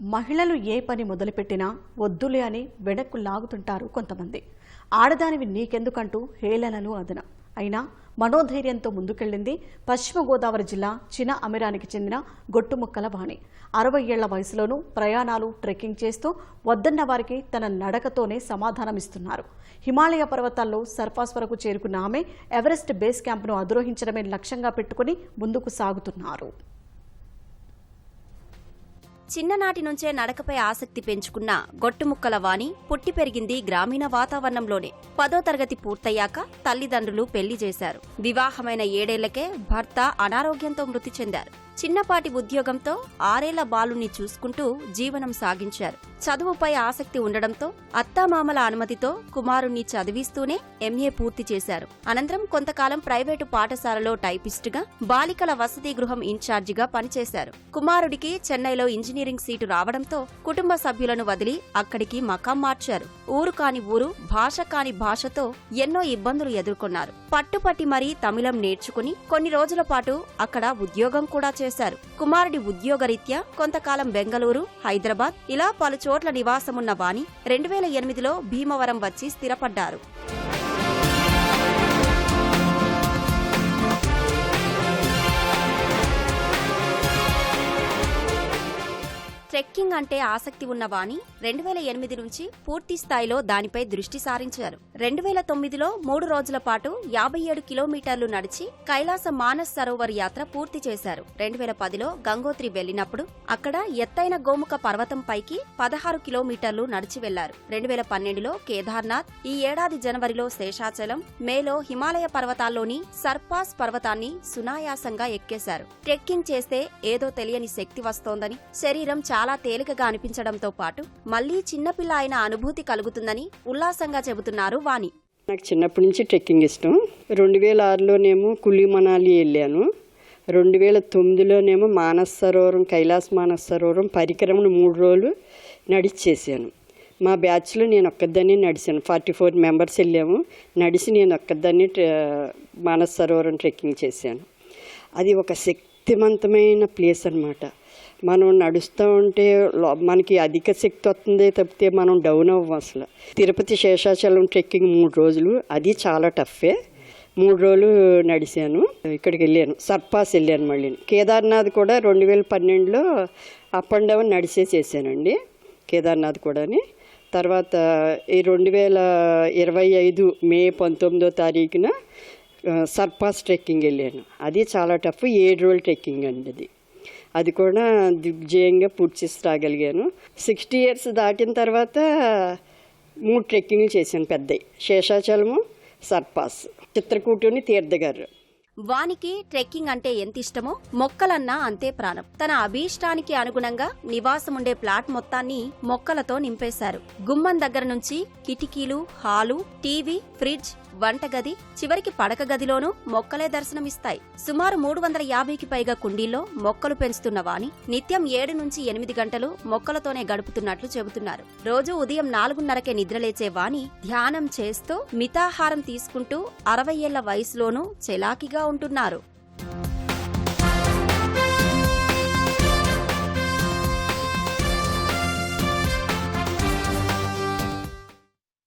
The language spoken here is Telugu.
మహిళలు ఏ పని మొదలుపెట్టినా వద్దులే అని వెనక్కు లాగుతుంటారు కొంతమంది. ఆడదానివి నీకెందుకంటూ హేళనలు అదన. అయినా మనోధైర్యంతో ముందుకెళ్ళింది పశ్చిమ గోదావరి జిల్లా చిన అమిరానికి చెందిన గొట్టుముక్కల వాణి. అరవై ఏళ్ళ వయసులోనూ ప్రయాణాలు ట్రెక్కింగ్ చేస్తూ వద్దన్న వారికి తన నడకతోనే సమాధానమిస్తున్నారు. హిమాలయ పర్వతాల్లో సర్ఫాస్ వరకు చేరుకున్న ఆమె ఎవరెస్ట్ బేస్ క్యాంప్ను అధిరోహించడమే లక్ష్యంగా పెట్టుకుని ముందుకు సాగుతున్నారు. చిన్ననాటి నుంచే నడకపై ఆసక్తి పెంచుకున్న గొట్టుముక్కల వాణి పుట్టి పెరిగింది గ్రామీణ వాతావరణంలోనే. పదో తరగతి పూర్తయ్యాక తల్లిదండ్రులు పెళ్ళి చేశారు. వివాహమైన ఏడేళ్ళకే భర్త అనారోగ్యంతో మృతి చెందారు. చిన్నపాటి ఉద్యోగంతో ఆరేళ్ళ బాలుని చూసుకుంటూ జీవనం సాగించారు. చదువుపై ఆసక్తి ఉండడంతో అత్తామామల అనుమతితో కుమారుణ్ణి చదివిస్తూనే ఎంఏ పూర్తి చేశారు. అనంతరం కొంతకాలం ప్రైవేటు పాఠశాలలో టైపిస్టుగా బాలికల వసతి గృహం ఇన్ఛార్జిగా పనిచేశారు. కుమారుడికి చెన్నైలో ఇంజనీరింగ్ సీటు రావడంతో కుటుంబ సభ్యులను వదిలి అక్కడికి మకాం మార్చారు. ఊరు కాని ఊరు భాష కాని భాషతో ఎన్నో ఇబ్బందులు ఎదుర్కొన్నారు. పట్టుపట్టి మరీ తమిళం నేర్చుకుని కొన్ని రోజుల పాటు అక్కడ ఉద్యోగం కూడా చేశారు. కుమారుడి ఉద్యోగరీత్యా కొంతకాలం బెంగళూరు హైదరాబాద్ ఇలా పలు చోట్ల నివాసమున్న వాణి రెండు వేల ఎనిమిదిలో భీమవరం వచ్చి స్థిరపడ్డారు. ట్రెక్కింగ్ అంటే ఆసక్తి ఉన్న వాణి రెండు వేల ఎనిమిది నుంచి పూర్తి స్థాయిలో దానిపై దృష్టి సారించారు. రెండు వేల తొమ్మిదిలో మూడు రోజుల పాటు యాభై ఏడు కిలోమీటర్లు నడిచి కైలాస మానస్ సరోవర్ యాత్ర పూర్తి చేశారు. రెండు వేల పదిలో గంగోత్రి వెళ్ళినప్పుడు అక్కడ ఎత్తైన గోముఖ పర్వతం పైకి పదహారు కిలోమీటర్లు నడిచి వెళ్ళారు రెండు వేల పన్నెండులో కేదార్నాథ్ ఈ ఏడాది జనవరిలో శేషాచలం మేలో హిమాలయ పర్వతాల్లోని సర్పాస్ పర్వతాన్ని సునాయాసంగా ఎక్కేశారు. ట్రెక్కింగ్ చేస్తే ఏదో తెలియని శక్తి వస్తోందని శరీరం చాలా తేలికగా అనిపించడంతో పాటు మళ్ళీ చిన్నపిల్ల అయిన అనుభూతి కలుగుతుందని ఉల్లాసంగా చెబుతున్నారు వాణి. నాకు చిన్నప్పటి నుంచి ట్రెక్కింగ్ ఇష్టం. రెండు వేల ఆరులోనేమో కులి మనాలి వెళ్ళాను. రెండు వేల తొమ్మిదిలోనేమో మానస్ సరోవరం కైలాస్ మానస్ సరోవరం పరిక్రమణ మూడు రోజులు నడిచేసాను మా బ్యాచ్లో నేను ఒక్కదాన్ని నడిచాను ఫార్టీ ఫోర్ మెంబర్స్ వెళ్ళాము. నడిచి నేను ఒక్కదాన్ని మానస మానస్ సరోవరం ట్రెక్కింగ్ చేశాను. అది ఒక శక్తివంతమైన ప్లేస్ అన్నమాట. మనం నడుస్తూ ఉంటే లో- మనకి అధిక శక్తి వస్తుంది తప్పితే మనం డౌన్ అవ్వం అసలు. తిరుపతి శేషాచలం ట్రెక్కింగ్ మూడు రోజులు. అది చాలా టఫే మూడు రోజులు నడిచాను. ఇక్కడికి వెళ్ళాను. సర్పాస్ వెళ్ళాను మళ్ళీ. కేదార్నాథ్ కూడా రెండు వేల పన్నెండులో అప్ అండ్ డౌన్ నడిచే చేశానండి. కేదార్నాథ్ కూడాని. తర్వాత ఈ రెండు వేల ఇరవై ఐదు మే పంతొమ్మిదో తారీఖున సర్పాస్ ట్రెక్కింగ్ వెళ్ళాను. అది చాలా టఫ్ ఏడు రోజులు ట్రెక్కింగ్ అండి అది. అది కూడా దిగ్విజయంగా పూర్తి చేసి రాగలిగాను సిక్స్టీ ఇయర్స్ దాటిన తర్వాత మూడు ట్రెక్కింగ్లు చేశాను పెద్దవి శేషాచలము సర్పాస్ చిత్రకూటుని తీర్థగారు. వానికి ట్రెక్కింగ్ అంటే ఎంత ఇష్టమో మొక్కలన్నా అంతే ప్రాణం. తన అభీష్టానికి అనుగుణంగా నివాసముండే ప్లాట్ మొత్తాన్ని మొక్కలతో నింపేశారు. గుమ్మం దగ్గర నుంచి కిటికీలు హాలు టీవీ ఫ్రిడ్జ్ వంటగది చివరికి పడక గదిలోనూ మొక్కలే దర్శనమిస్తాయి. సుమారు మూడు వందల యాభైకి పైగా కుండీల్లో మొక్కలు పెంచుతున్న వాణి నిత్యం ఏడు నుంచి ఎనిమిది గంటలు మొక్కలతోనే గడుపుతున్నట్లు చెబుతున్నారు. రోజు ఉదయం నాలుగున్నరకే నిద్రలేచే వాణి ధ్యానం చేస్తూ మితాహారం తీసుకుంటూ అరవై ఏళ్ళ వయసులోనూ చెలాకిగా ఉంటున్నారు.